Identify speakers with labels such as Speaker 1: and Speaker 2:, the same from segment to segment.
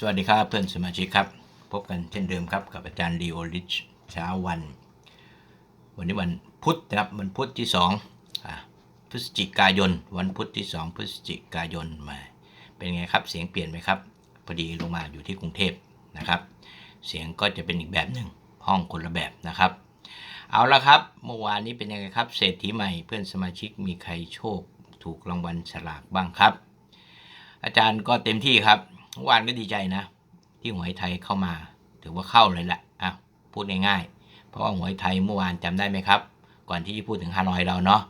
Speaker 1: สวัสดีครับเพื่อนสมาชิกครับ พบกันเช่นเดิมครับกับอาจารย์ดีโอริชเช้าวัน วันนี้วันพุธนะครับวันพุธที่2อพฤศจิกายน วันพุธที่ 2 พฤศจิกายนมาเป็นไงครับเสียงเปลี่ยนไหมครับพอดีลงมาอยู่ที่กรุงเทพนะครับ เสียงก็จะเป็นอีกแบบหนึ่งห้องคนละแบบนะครับ เอาละครับเมื่อวานนี้เป็นยังไงครับ เศรษฐีใหม่เพื่อนสมาชิกมีใครโชคถูกรางวัลฉลากบ้างครับ อาจารย์ก็เต็มที่ครับ เมื่อวานก็ดีใจนะ ที่หวยไทยเข้ามา ถือว่าเข้าเลยแหละอะพูดง่ายๆเพราะว่าหวยไทยเมื่อวานจำได้ไหมครับ ก่อนที่จะพูดถึงฮานอยเราเนาะ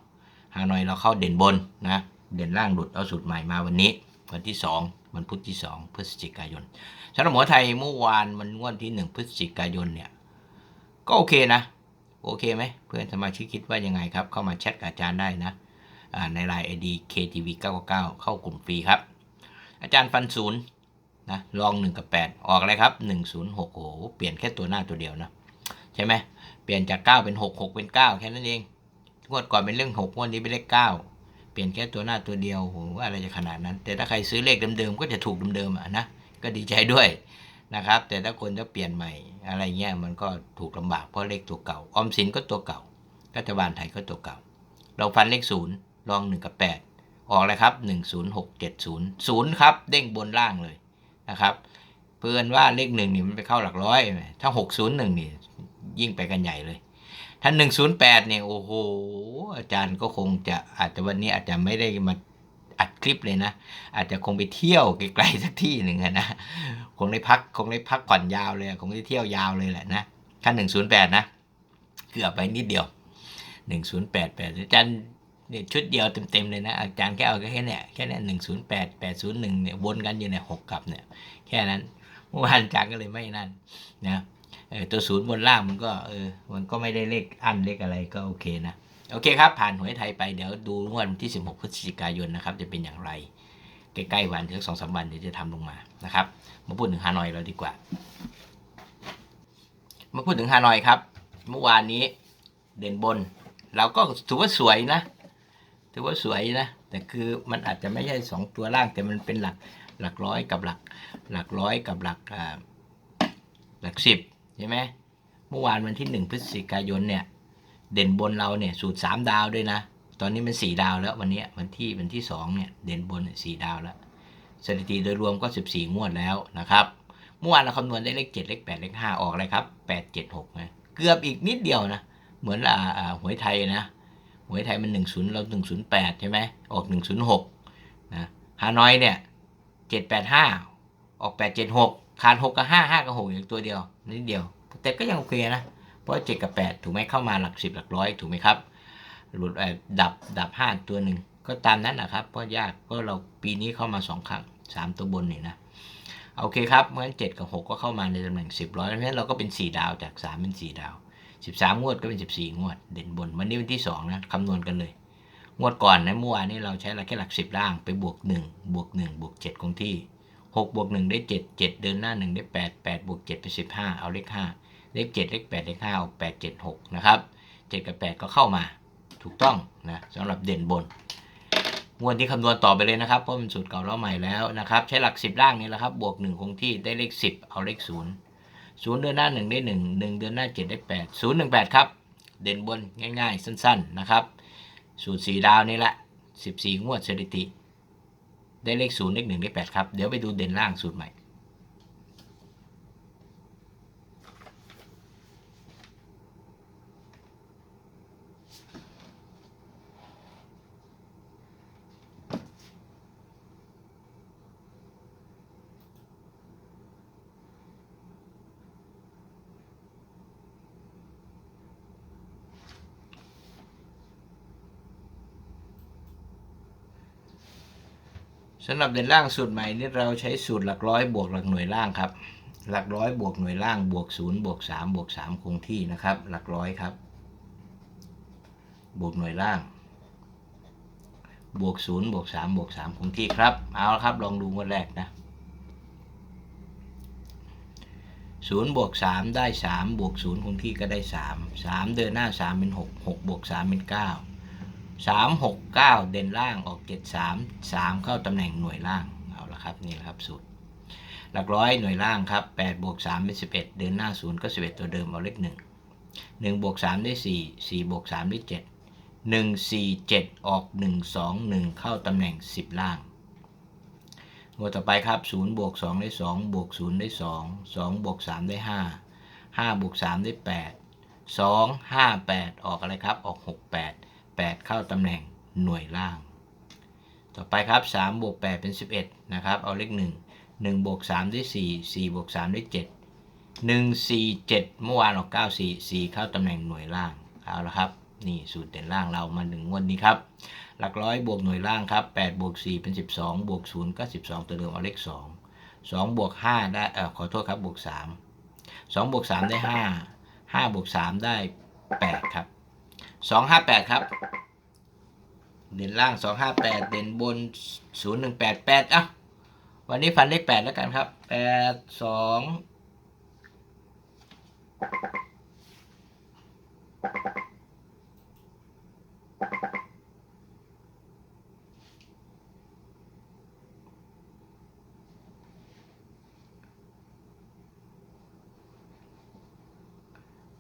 Speaker 1: ฮานอยเราเข้าเด่นบนนะ เด่นล่างหลุดเอาสูตรใหม่มาวันนี้ วันที่ 2 วันพุธที่ 2 พฤศจิกายนสำหรับหวยไทยเมื่อวานมันงวดที่ 1 พฤศจิกายนเนี่ยก็โอเคนะโอเคไหมเพื่อนสมาชิกคิดว่ายังไงครับ เข้ามาแชทกับอาจารย์ได้นะในไลน์ ID KTV 999เข้ากลุ่มฟรีครับ อาจารย์ฟันศูนย์ นะลอง 1 กับ 8 ออกเลยครับ 106โอ้โหเปลี่ยนแค่ตัวหน้าตัวเดียวนะใช่ไหมเปลี่ยนจาก 9 เป็น 6 6 เป็น 9 แค่นั้นเองงวดก่อนเป็นเรื่อง6งวดนี้เป็นเลข9เปลี่ยนแค่ตัวหน้าตัวเดียวโหว่าอะไรจะขนาดนั้น แต่ถ้าใครซื้อเลขเดิมๆก็จะถูกเดิมๆอะนะก็ดีใจด้วยนะครับ แต่ถ้าคนจะเปลี่ยนใหม่อะไรเงี้ยมันก็ถูกลำบากเพราะเลขตัวเก่าออมสินก็ตัวเก่ารัฐบาลไทยก็ตัวเก่า เราฟันเลขศูนย์ลอง 1 กับ 8 ออกเลยครับ 10670 0 ครับ เด้งบนล่างเลย นะครับเพื่อนว่าเลขหนึ่งนี่มันไปเข้าหลักร้อย ถ้า601นี่ยิ่งไปกันใหญ่เลยถ้า108เนี่ยโอ้โหอาจารย์ก็คงจะอาจจะวันนี้อาจจะไม่ได้มาอัดคลิปเลยนะ อาจจะคงไปเที่ยวไกลๆสักที่หนึ่งนะคงได้พักคงได้พักผ่อนยาวเลยคงได้เที่ยวยาวเลยแหละนะถ้า108นย์แปดนะ เกือบไปนิดเดียว1088อาจารย์ เนี่ยชุดเดียวเต็มๆเลยนะ อาจารย์แค่เอาแค่เนี้ยแค่เนี้หนึ่งศูนย์แปดแปดศูนย์หนึ่งเนี่ยวนกันอยู่เนี่ยหกกับเนี่ย แค่นั้นเมื่อวานอาจารย์ก็เลยไม่นั่นนะเออตัวศูนย์บนล่างมันก็เออมันก็ไม่ได้เลขอันเลขอะไรก็โอเคนะ โอเคครับ ผ่านหวยไทยไปเดี๋ยวดูวันที่ 16 พฤศจิกายนนะครับ จะเป็นอย่างไร ใกล้ๆวันถึงสองสามวันเดี๋ยวจะทำลงมานะครับ มาพูดถึงฮานอยเราดีกว่า มาพูดถึงฮานอยครับ เมื่อวานนี้เด่นบน เราก็ถือว่าสวยนะ ถือว่าสวยนะ แต่คือมันอาจจะไม่ใช่สองตัวล่าง แต่มันเป็นหลักหลักร้อยกับหลักหลักร้อยกับหลักหลักสิบใช่ไหมเมื่อวานวันที่หนึ่งพฤศจิกายนเนี่ย เด่นบนเราเนี่ยสูตรสามดาวด้วยนะ ตอนนี้มันสี่ดาวแล้ววันนี้วันที่วันที่สองเนี่ยเด่นบนสี่ดาวแล้วสถิติโดยรวมก็สิบสี่งวดแล้วนะครับเมื่อวานเราคำนวณได้เลขเจ็ดเลขแปดเลขห้าออกเลยครับแปดเจ็ดหกนะเกือบอีกนิดเดียวนะ เหมือนอ่าหวยไทยนะ หวยไทยมัน 10 เรา 108 ใช่ไหมออก 106 นะฮานอยเนี่ย 785 ออก 876 ขาด 6 กับ 5 5 กับ 6 อย่างตัวเดียวนิดเดียว แต่ก็ยังโอเคนะ เพราะ 7 กับ 8 ถูกไหมเข้ามาหลัก 10 หลักร้อยถูกไหมครับ หลุดดับดับ 5 ตัวหนึ่งก็ตามนั้นนะครับ เพราะยากเพราะเราปีนี้เข้ามา 2 ครั้ง 3 ตัวบนนี่นะโอเคครับเพราะฉะนั้น7กับ 6 ก็เข้ามาในตำแหน่ง 10 ร้อยเพราะฉะนั้นเราก็เป็น 4 ดาวจาก 3 เป็น 4 ดาว 13 งวดก็เป็น 14 งวด เด่นบนวันนี้วันที่ 2 นะคำนวณกันเลย งวดก่อนนะเมื่อวานนี้เราใช้หลักแค่หลัก 10 ล่างไปบวก 1 บวก 1 บวก 7 คงที่ 6 บวก 1 ได้ 7 7 เดินหน้า 1 ได้ 8 8 บวก 7 เป็น 15 เอาเลข 5 เลข 7 เลข 8 เลข 5 เอา 8 7 6 นะครับ 7 กับ 8 ก็เข้ามาถูกต้องนะสำหรับเด่นบนงวดที่คำนวณต่อไปเลยนะครับเพราะมันสูตรเก่าแล้วใหม่แล้วนะครับ ใช้หลัก 10 ล่างนี่แหละครับ บวก 1 คงที่ได้เลข 10 เอาเลข 0 ศูนย์เดือนหน้าหนึ่งได้หนึ่งหนึ่งเดือนหน้าเจ็ดได้แปดศูนย์หนึ่งแปดครับ เด่นบนง่ายๆ สั้นๆ นะครับ สูตรสีดาวนี่แหละสิบสี่งวดสถิติ ได้เลขศูนย์เลขหนึ่งเลขแปดครับ เดี๋ยวไปดูเด่นล่างสูตรใหม่ สำหรับเด่นล่างสูตรใหม่นี่เราใช้สูตรหลักร้อยบวกหลักหน่วยล่างครับ หลักร้อยบวกหน่วยล่างบวกศูนย์บวกสามบวกสามคงที่นะครับ หลักร้อยครับ บวกหน่วยล่าง บวกศูนย์บวกสามบวกสามคงที่ครับ เอาละครับลองดูงวดแรกนะศูนย์บวกสามได้สามบวกศูนย์คงที่ก็ได้สามสามเดินหน้าสามเป็นหกหกบวกสามเป็นเก้า สามหกเก้าเด่นล่างออกเจ็ดสามสามเข้าตำแหน่งหน่วยล่างเอาละครับนี่แหละครับสูตร หลักร้อยหน่วยล่างครับ8บวก3เป็น11เดินหน้า0ก็11ตัวเดิมเอาเลข1 1บวก3ได้4 4บวก3ได้7 1 4 7ออก1 2 1เข้าตำแหน่ง10ล่างงวดต่อไปครับ0บวก2ได้2บวก0ได้2 2บวก3ได้5 5บวก3ได้8 2 5 8ออกอะไรครับออก6 8 8 เข้าตำแหน่งหน่วยล่าง ต่อไปครับ3บวก8เป็น 11 นะครับ เอาเลข 1 1บวก3ได้4 4บวก3ได้7 1 4 7 เมื่อวานออก9 4 4 เข้าตำแหน่งหน่วยล่าง เอาละครับ นี่สูตรเด่นล่างเรามาถึงงวันนี้ครับ หลักร้อยบวกหน่วยล่างครับ8บวก4เป็น 12 บวก0ก็ 12 ตัวเดิมเอาเลข 2 2บวก5ได้เออขอโทษครับบวก3 2บวก3ได้ 5 5บวก3ได้ 8 ครับ 2 5 8ครับ เด่นล่าง2 5 8เด่นบน0 1 8 8อะวันนี้ฟันเลข8แล้วกันครับ8 2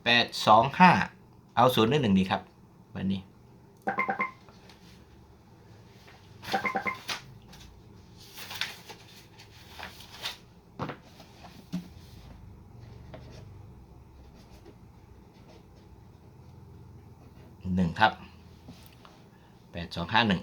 Speaker 1: แปดสองห้าเอาศูนย์หนึ่งดีครับ วันนี้หนึ่งครับแปดสองห้าหนึ่ง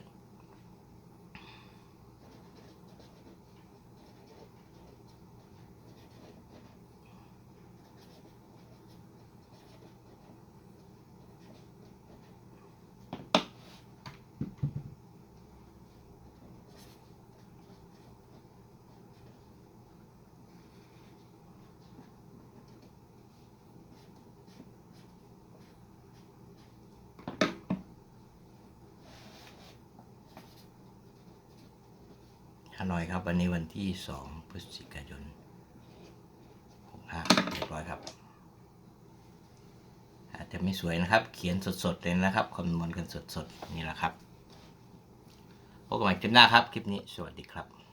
Speaker 1: หน่อยครับ วันนี้วันที่สองพฤศจิกายนหกห้าเรียบร้อยครับ อาจจะไม่สวยนะครับ เขียนสดๆเลยนะครับคำนวณกันสดๆ นี่แหละครับพบกันใหม่คลิปหน้าครับ คลิปนี้สวัสดีครับ